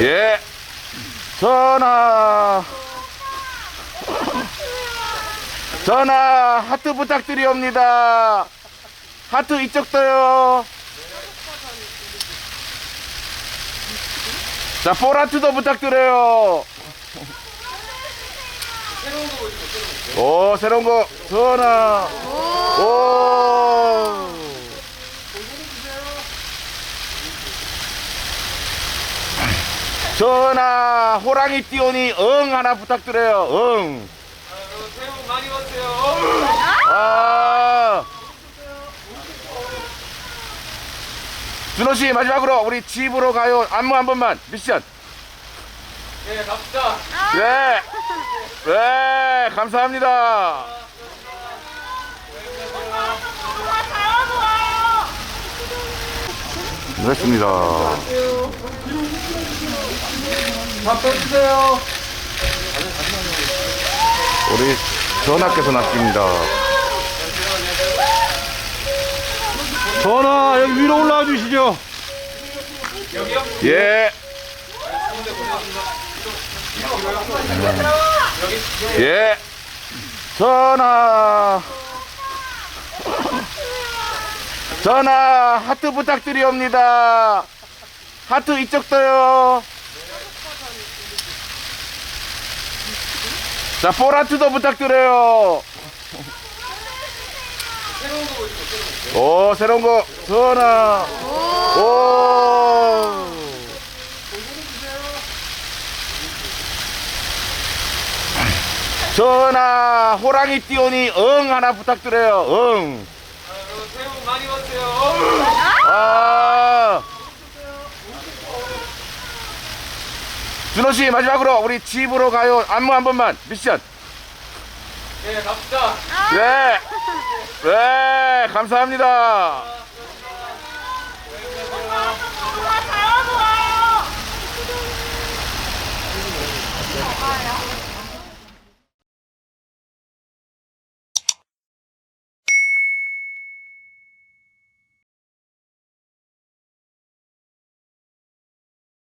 예. 전화. 전화 하트 부탁드리옵니다. 하트 이쪽 도요. 자, 볼하트도 부탁드려요. 오, 새로운 거. 전화. 전화 호랑이 띄오니 응 하나 부탁드려요. 응. 새해 복 많이 받으세요. 아. 준호 씨 마지막으로 우리 집으로 가요. 안무 한 번만 미션. 네, 갑시다. 네. 네, 감사합니다. 됐습니다. 다 빼주세요. 우리 전하께서 낚입니다. 전화 여기 위로 올라와 주시죠. 예. 예. 전화. 전화 하트 부탁드리옵니다. 하트 이쪽 도요. 자, 볼하트도 부탁드려요. 오, 새로운 거. 전화. 오. 전화 호랑이 띄오니 응 하나 부탁드려요. 응. 복 많이 받으세요. 아. 준호 씨 마지막으로 우리 집으로 가요 안무 한 번만 미션. 네, 갑시다. 네. 네, 감사합니다. 좋아요.